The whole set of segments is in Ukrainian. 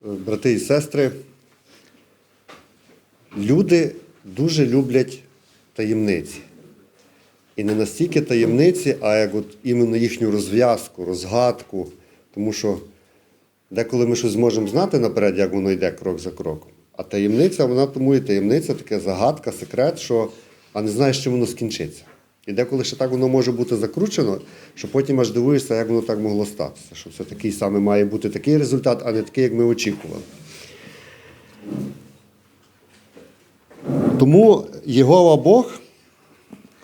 брати і сестри, люди дуже люблять таємниці. І не настільки таємниці, а як от іменно їхню розв'язку, розгадку. Тому що деколи ми щось зможемо знати наперед, як воно йде крок за кроком. А таємниця, вона тому і таємниця, така загадка, секрет, що а не знаєш, чим воно скінчиться. І деколи ще так воно може бути закручено, що потім аж дивуєшся, як воно так могло статися. Що це такий саме має бути такий результат, а не такий, як ми очікували. Тому Єгова Бог,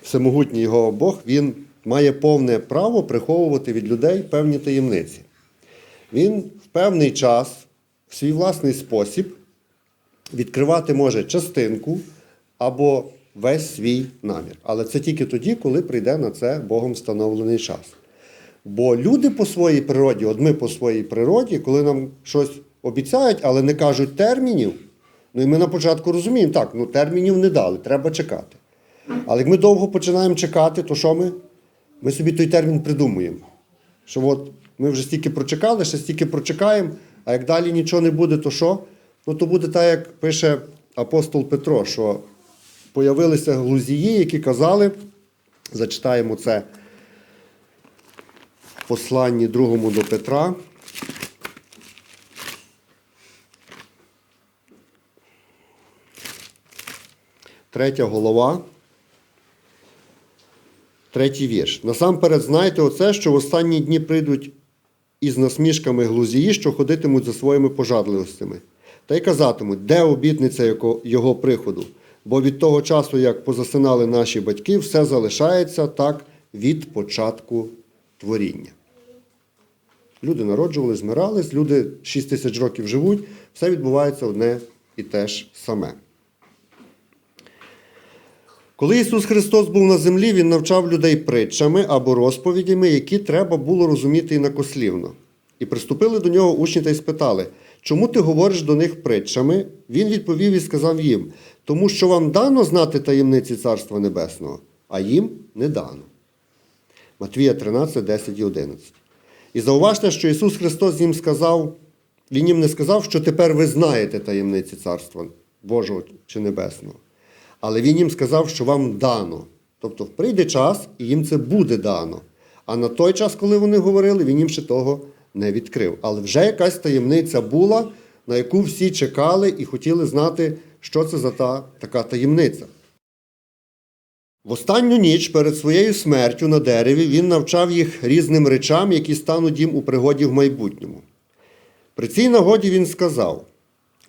всемогутній Єгова Бог, він має повне право приховувати від людей певні таємниці. Він в певний час, в свій власний спосіб, відкривати може частинку або весь свій намір. Але це тільки тоді, коли прийде на це Богом встановлений час. Бо люди по своїй природі, от ми по своїй природі, коли нам щось обіцяють, але не кажуть термінів, ну і ми на початку розуміємо, так, ну термінів не дали, треба чекати. Але як ми довго починаємо чекати, то що ми? Ми собі той термін придумуємо. Що от ми вже стільки прочекали, ще стільки прочекаємо, а як далі нічого не буде, то що? Ну то буде так, як пише апостол Петро, що появилися глузії, які казали, зачитаємо це в посланні другому до Петра. Третя голова. Третій вірш. Насамперед знайте оце, що в останні дні прийдуть із насмішками глузії, що ходитимуть за своїми пожадливостями. Та й казатимуть, де обітниця його приходу. Бо від того часу, як позасинали наші батьки, все залишається так від початку творіння. Люди народжувались, змирались, люди 6 тисяч років живуть, все відбувається одне і те ж саме. Коли Ісус Христос був на землі, Він навчав людей притчами або розповідями, які треба було розуміти інакослівно. І приступили до нього учні та й спитали, чому ти говориш до них притчами? Він відповів і сказав їм, тому що вам дано знати таємниці Царства Небесного, а їм не дано. Матвія 13, 10 і 11. І зауважте, що Ісус Христос їм сказав, Він їм не сказав, що тепер ви знаєте таємниці Царства Божого чи Небесного. Але він їм сказав, що вам дано. Тобто прийде час, і їм це буде дано. А на той час, коли вони говорили, він їм ще того не відкрив. Але вже якась таємниця була, на яку всі чекали і хотіли знати, що це за та така таємниця. В останню ніч перед своєю смертю на дереві він навчав їх різним речам, які стануть їм у пригоді в майбутньому. При цій нагоді він сказав: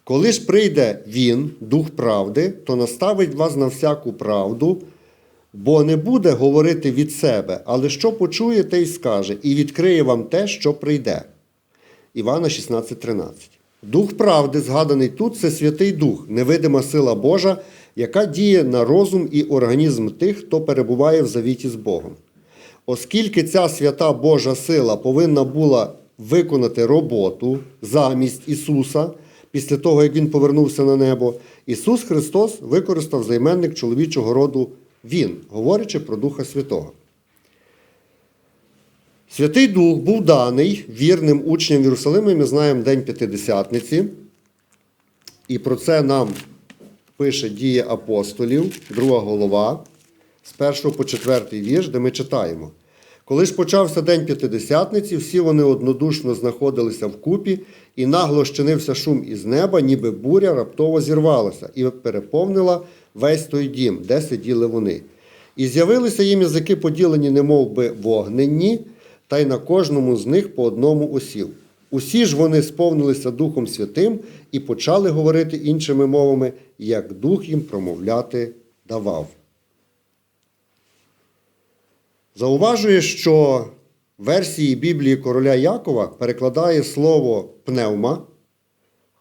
коли ж прийде він, дух правди, то наставить вас на всяку правду, бо не буде говорити від себе, але що почує, те й скаже, і відкриє вам те, що прийде. Івана 16,13. Дух правди, згаданий тут, це Святий Дух, невидима сила Божа, яка діє на розум і організм тих, хто перебуває в завіті з Богом. Оскільки ця свята Божа сила повинна була виконати роботу замість Ісуса, після того, як Він повернувся на небо, Ісус Христос використав займенник чоловічого роду Він, говорячи про Духа Святого. Святий Дух був даний вірним учням в Єрусалимі, ми знаємо День П'ятидесятниці. І про це нам пише дія апостолів, друга голова, з 1 по 4 вірш, де ми читаємо. Коли ж почався день П'ятидесятниці, всі вони однодушно знаходилися вкупі, і нагло щинився шум із неба, ніби буря раптово зірвалася і переповнила весь той дім, де сиділи вони. І з'явилися їм язики, поділені, немов би вогненні, та й на кожному з них по одному осів. Усі ж вони сповнилися Духом Святим і почали говорити іншими мовами, як Дух їм промовляти давав. Зауважує, що в версії Біблії короля Якова перекладає слово пневма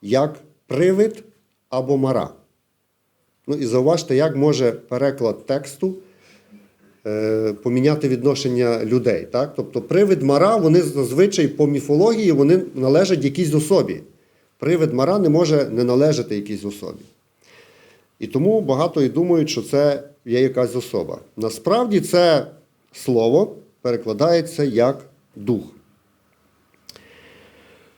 як привид або мара. Ну і зауважте, як може переклад тексту поміняти відношення людей. Так? Тобто привид мара, вони зазвичай по міфології вони належать якійсь особі. Привид мара не може не належати якійсь особі. І тому багато і думають, що це є якась особа. Насправді це слово перекладається як дух.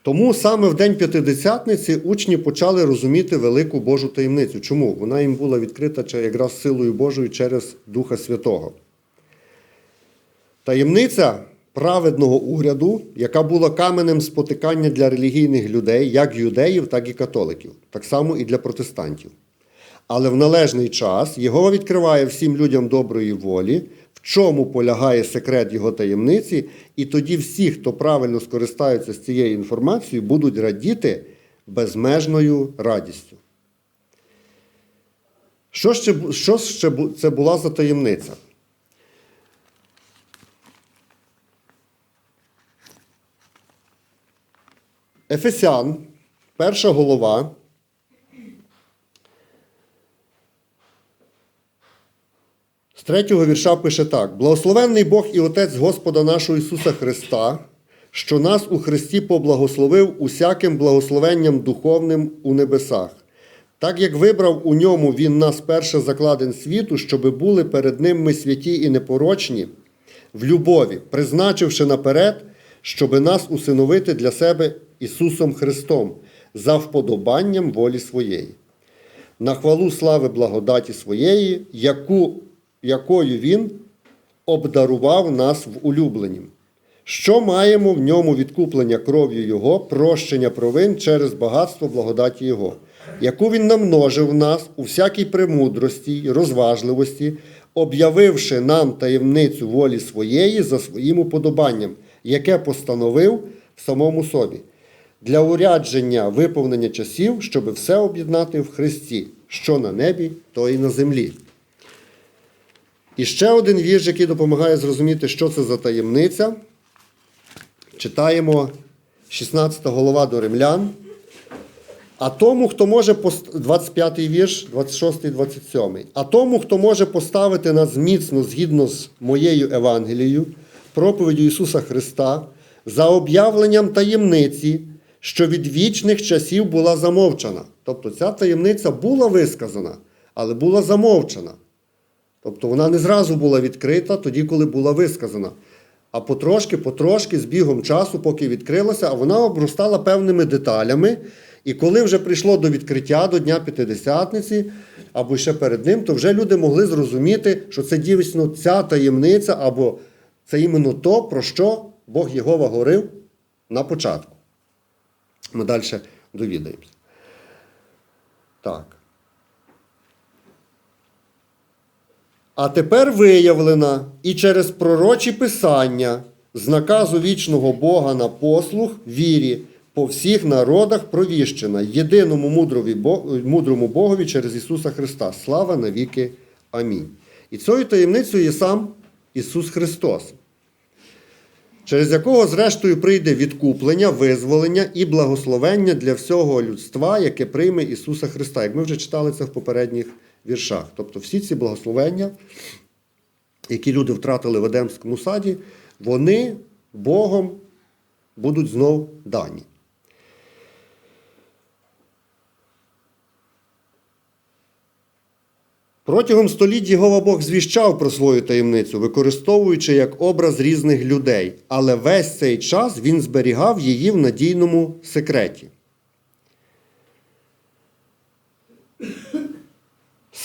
Тому саме в День П'ятидесятниці учні почали розуміти велику Божу таємницю. Чому? Вона їм була відкрита якраз силою Божою через Духа Святого. Таємниця праведного уряду, яка була каменем спотикання для релігійних людей, як юдеїв, так і католиків, так само і для протестантів. Але в належний час Єгова відкриває всім людям доброї волі, в чому полягає секрет його таємниці, і тоді всі, хто правильно скористаються з цією інформацією, будуть радіти безмежною радістю. Що ще, що ще це була за таємниця? Ефесян, перша голова, з третього вірша пише так: Благословенний Бог і Отець Господа нашого Ісуса Христа, що нас у Христі поблагословив усяким благословенням духовним у небесах, так як вибрав у ньому Він нас перше закладен світу, щоби були перед Ним ми святі і непорочні, в любові, призначивши наперед, щоби нас усиновити для себе Ісусом Христом за вподобанням волі своєї на хвалу слави благодаті своєї, яку, якою Він обдарував нас в улюбленім. Що маємо в ньому відкуплення кров'ю Його, прощення провин через багатство благодаті Його, яку Він намножив в нас у всякій премудрості й розважливості, об'явивши нам таємницю волі своєї за своїм уподобанням, яке постановив в самому собі для урядження виповнення часів, щоб все об'єднати в Христі, що на небі, то і на землі. І ще один вірш, який допомагає зрозуміти, що це за таємниця. Читаємо 16 голова до римлян. А тому, хто може пост... 25 вірш, 26, 27. А тому, хто може поставити нас міцно згідно з моєю Евангелією, проповіддю Ісуса Христа, за об'явленням таємниці, що від вічних часів була замовчана. Тобто ця таємниця була висказана, але була замовчана. Тобто вона не зразу була відкрита тоді, коли була висказана. А потрошки, потрошки, з бігом часу, поки відкрилася, а вона обростала певними деталями. І коли вже прийшло до відкриття до Дня П'ятидесятниці, або ще перед ним, то вже люди могли зрозуміти, що це дійсно ця таємниця, або це іменно то, про що Бог Єгова говорив на початку. Ми далі довідаємося. Так. А тепер виявлена і через пророчі писання з наказу вічного Бога на послух вірі по всіх народах провіщена єдиному мудрому Богові через Ісуса Христа. Слава навіки. Амінь. І цією таємницею є сам Ісус Христос, через якого, зрештою, прийде відкуплення, визволення і благословення для всього людства, яке прийме Ісуса Христа, як ми вже читали це в попередніх віршах. Тобто всі ці благословення, які люди втратили в Едемському саді, вони Богом будуть знов дані. Протягом століть Єгова Бог звіщав про свою таємницю, використовуючи як образ різних людей, але весь цей час він зберігав її в надійному секреті.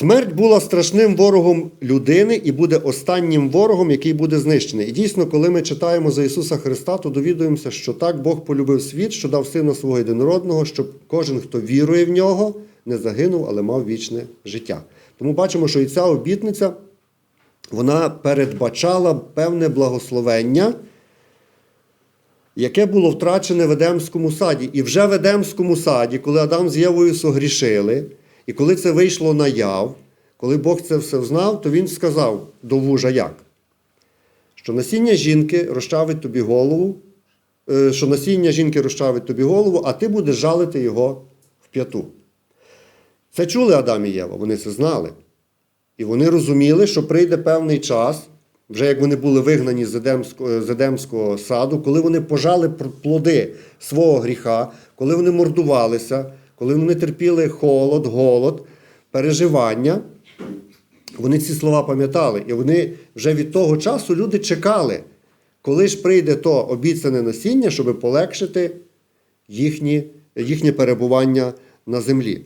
Смерть була страшним ворогом людини і буде останнім ворогом, який буде знищений. І дійсно, коли ми читаємо за Ісуса Христа, то довідуємося, що так Бог полюбив світ, що дав сина свого єдинородного, щоб кожен, хто вірує в нього, не загинув, але мав вічне життя. Тому бачимо, що і ця обітниця вона передбачала певне благословення, яке було втрачене в Едемському саді. І вже в Едемському саді, коли Адам з Євою согрішили, і коли це вийшло наяв, коли Бог це все знав, то він сказав до вужа як? Що насіння жінки розчавить тобі голову, е, що насіння жінки розчавить тобі голову, а ти будеш жалити його в п'яту. Це чули Адам і Єва, вони це знали. І вони розуміли, що прийде певний час, вже як вони були вигнані з Едемського, з Едемського саду, коли вони пожали плоди свого гріха, коли вони мордувалися, коли вони терпіли холод, голод, переживання, вони ці слова пам'ятали. І вони вже від того часу люди чекали, коли ж прийде то обіцяне насіння, щоб полегшити їхні, їхнє перебування на землі.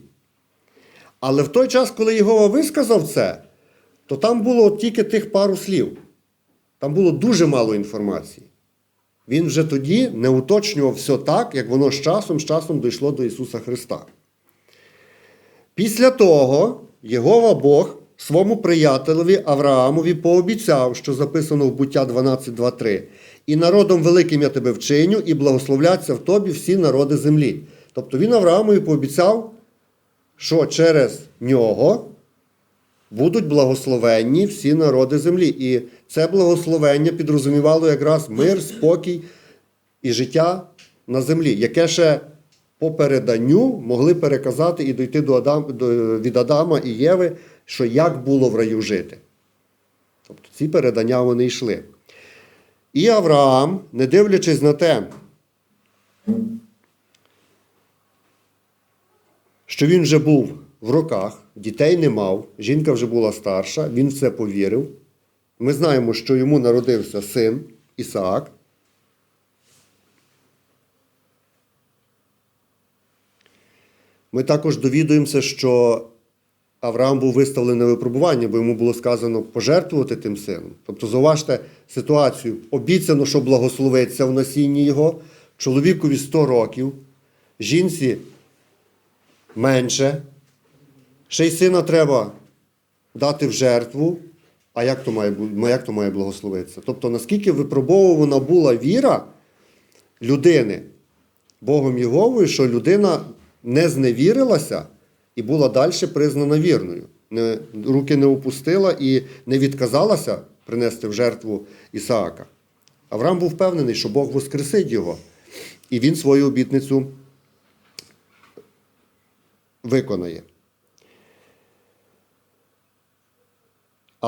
Але в той час, коли Єгова висказав це, то там було тільки тих пару слів. Там було дуже мало інформації. Він вже тоді не уточнював все так, як воно з часом, з часом дійшло до Ісуса Христа. Після того Єгова Бог своєму приятелеві Авраамові пообіцяв, що записано в буття 12.2.3. І народом великим я тебе вчиню, і благословляться в тобі всі народи землі. Тобто він Авраамові пообіцяв, що через нього будуть благословенні всі народи землі. І це благословення підрозумівало якраз мир, спокій і життя на землі, яке ще по переданню могли переказати і дійти до Адам, до, від Адама і Єви, що як було в раю жити. Тобто ці передання вони йшли. І Авраам, не дивлячись на те, що він вже був в роках, дітей не мав, жінка вже була старша, він в це повірив. Ми знаємо, що йому народився син Ісаак. Ми також довідуємося, що Авраам був виставлений на випробування, бо йому було сказано пожертвувати тим сином. Тобто, зауважте ситуацію: обіцяно, що благословиться в насінні його, чоловікові 100 років, жінці менше, ще й сина треба дати в жертву. А як то має, як то має благословитися? Тобто, наскільки випробовувана була віра людини Богом Єговою, що людина не зневірилася і була далі признана вірною. Не, руки не опустила і не відказалася принести в жертву Ісаака. Авраам був впевнений, що Бог воскресить його, і він свою обітницю виконає.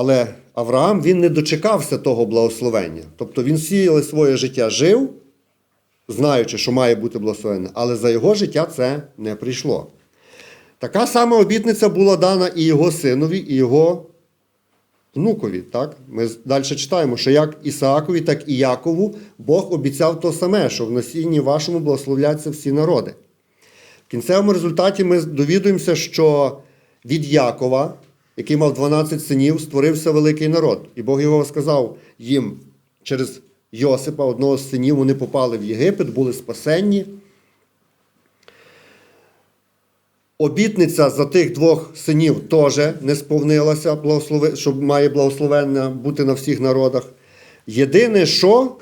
Але Авраам він не дочекався того благословення. Тобто він сіяли своє життя жив, знаючи, що має бути благословенне, але за його життя це не прийшло. Така сама обітниця була дана і його синові, і його внукові. Так? Ми далі читаємо, що як Ісаакові, так і Якову Бог обіцяв то саме, що в насінні вашому благословляться всі народи. В кінцевому результаті ми довідуємося, що від Якова, який мав 12 синів, створився великий народ. І Бог його сказав їм через Йосипа, одного з синів, вони попали в Єгипет, були спасенні. Обітниця за тих двох синів теж не сповнилася, що має благословення бути на всіх народах. Єдине, що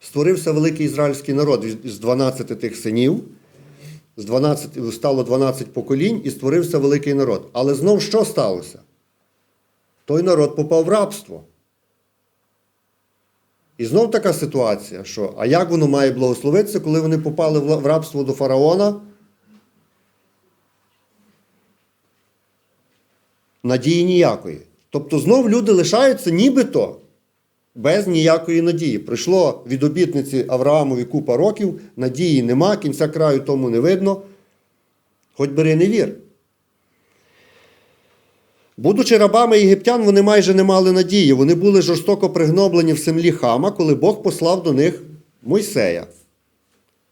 створився великий ізраїльський народ з 12 тих синів. З 12, стало 12 поколінь і створився великий народ. Але знов що сталося? Той народ попав в рабство. І знов така ситуація, що а як воно має благословитися, коли вони попали в рабство до фараона? Надії ніякої. Тобто знов люди лишаються нібито без ніякої надії. Прийшло від обітниці Авраамові купа років, надії нема, кінця краю тому не видно. Хоч бери не вір. Будучи рабами єгиптян, вони майже не мали надії. Вони були жорстоко пригноблені в землі хама, коли Бог послав до них Мойсея.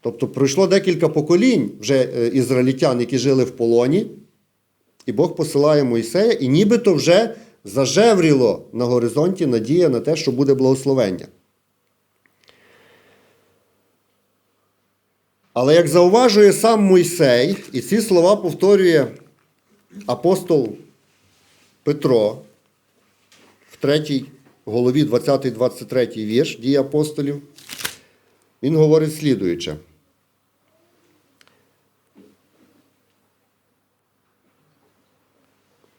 Тобто пройшло декілька поколінь вже е, ізраїльтян, які жили в полоні, і Бог посилає Мойсея, і нібито вже зажевріло на горизонті надія на те, що буде благословення. Але як зауважує сам Мойсей, і ці слова повторює апостол Петро в 3 голові 20-23 вірш дії апостолів, він говорить слідуюче.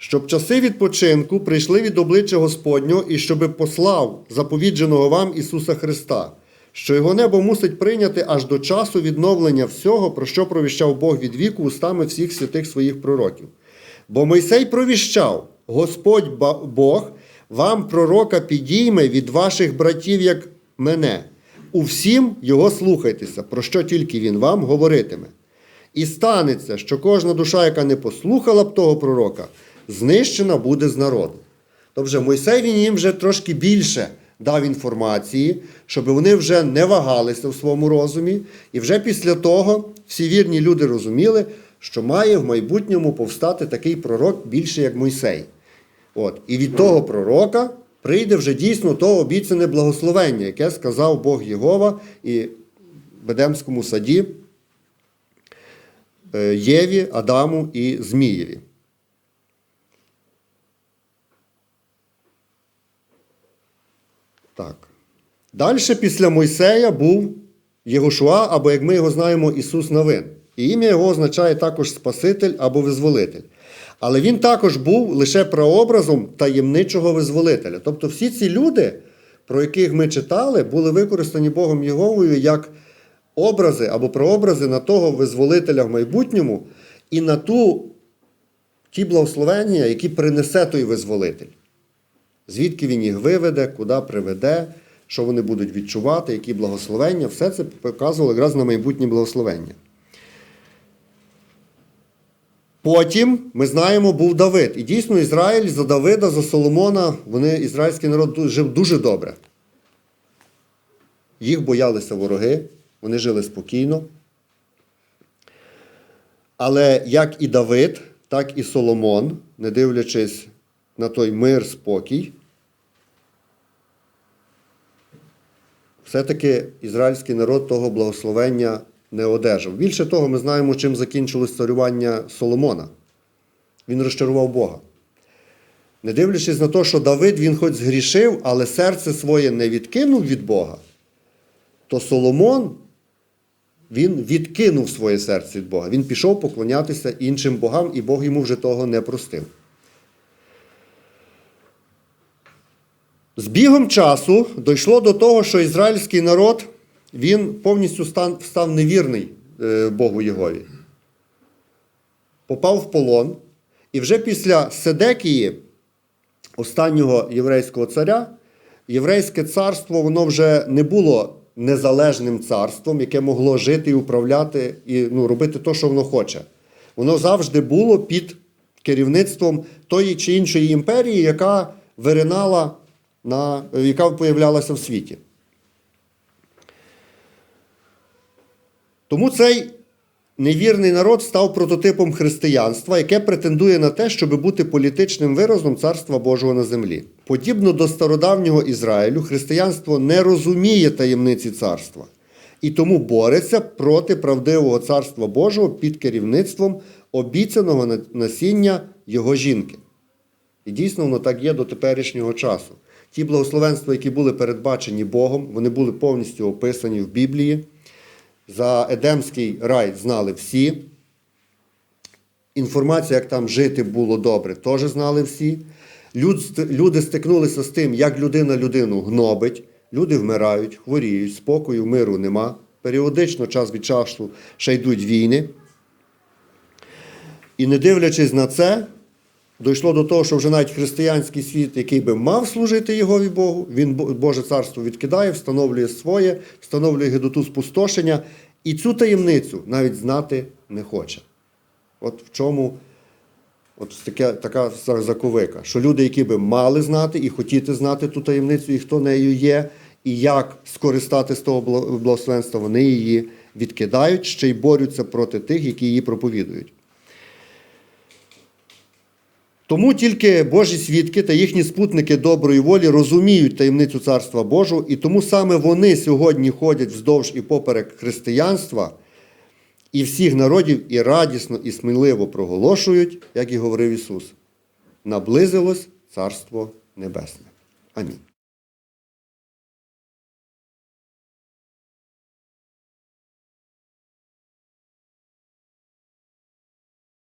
Щоб часи відпочинку прийшли від обличчя Господнього і щоби послав заповідженого вам Ісуса Христа, що його небо мусить прийняти аж до часу відновлення всього, про що провіщав Бог від віку устами всіх святих своїх пророків. Бо Мойсей провіщав, Господь Бог вам пророка підійме від ваших братів, як мене. У всім його слухайтеся, про що тільки він вам говоритиме. І станеться, що кожна душа, яка не послухала б того пророка, знищена буде з народу. Тобто Мойсей він їм вже трошки більше дав інформації, щоб вони вже не вагалися в своєму розумі, і вже після того всі вірні люди розуміли, що має в майбутньому повстати такий пророк більше як Мойсей. От. І від того пророка прийде вже дійсно то обіцяне благословення, яке сказав Бог Єгова і в Едемському саді е, Єві, Адаму і Змієві. Так. Далі після Мойсея був Єгошуа, або, як ми його знаємо, Ісус Новин. І ім'я його означає також Спаситель або Визволитель. Але він також був лише прообразом таємничого визволителя. Тобто всі ці люди, про яких ми читали, були використані Богом Єговою як образи або прообрази на того визволителя в майбутньому і на ту, ті благословення, які принесе той визволитель. Звідки він їх виведе, куди приведе, що вони будуть відчувати, які благословення, все це показувало якраз на майбутнє благословення. Потім, ми знаємо, був Давид. І дійсно Ізраїль за Давида, за Соломона, вони, ізраїльський народ жив дуже добре. Їх боялися вороги, вони жили спокійно. Але як і Давид, так і Соломон, не дивлячись на той мир, спокій, все-таки ізраїльський народ того благословення не одержав. Більше того, ми знаємо, чим закінчилось царювання Соломона. Він розчарував Бога. Не дивлячись на те, що Давид він хоч згрішив, але серце своє не відкинув від Бога, то Соломон він відкинув своє серце від Бога. Він пішов поклонятися іншим богам, і Бог йому вже того не простив. З бігом часу дійшло до того, що ізраїльський народ він повністю стан- став невірний е, Богу Єгові. Попав в полон. І вже після Седекії, останнього єврейського царя, єврейське царство воно вже не було незалежним царством, яке могло жити і управляти, і ну, робити те, що воно хоче. Воно завжди було під керівництвом тої чи іншої імперії, яка виринала, на, яка появлялася в світі. Тому цей невірний народ став прототипом християнства, яке претендує на те, щоб бути політичним виразом Царства Божого на землі. Подібно до стародавнього Ізраїлю, християнство не розуміє таємниці царства і тому бореться проти правдивого царства Божого під керівництвом обіцяного насіння його жінки. І дійсно воно так є до теперішнього часу. Ті благословенства, які були передбачені Богом, вони були повністю описані в Біблії. За Едемський рай знали всі. Інформація, як там жити було добре, теж знали всі. Люд, люди стикнулися з тим, як людина людину гнобить. Люди вмирають, хворіють, спокою, миру нема. Періодично, час від часу, ще йдуть війни. І не дивлячись на це, дійшло до того, що вже навіть християнський світ, який би мав служити Єгові Богу, він Боже царство відкидає, встановлює своє, встановлює гидоту спустошення, і цю таємницю навіть знати не хоче. От в чому от таке, така за- заковика, що люди, які би мали знати і хотіти знати ту таємницю, і хто нею є, і як скористати з того благословенства, вони її відкидають, ще й борються проти тих, які її проповідують. Тому тільки Божі свідки та їхні спутники доброї волі розуміють таємницю Царства Божого, і тому саме вони сьогодні ходять вздовж і поперек християнства і всіх народів і радісно і сміливо проголошують, як і говорив Ісус. Наблизилось Царство Небесне. Амінь.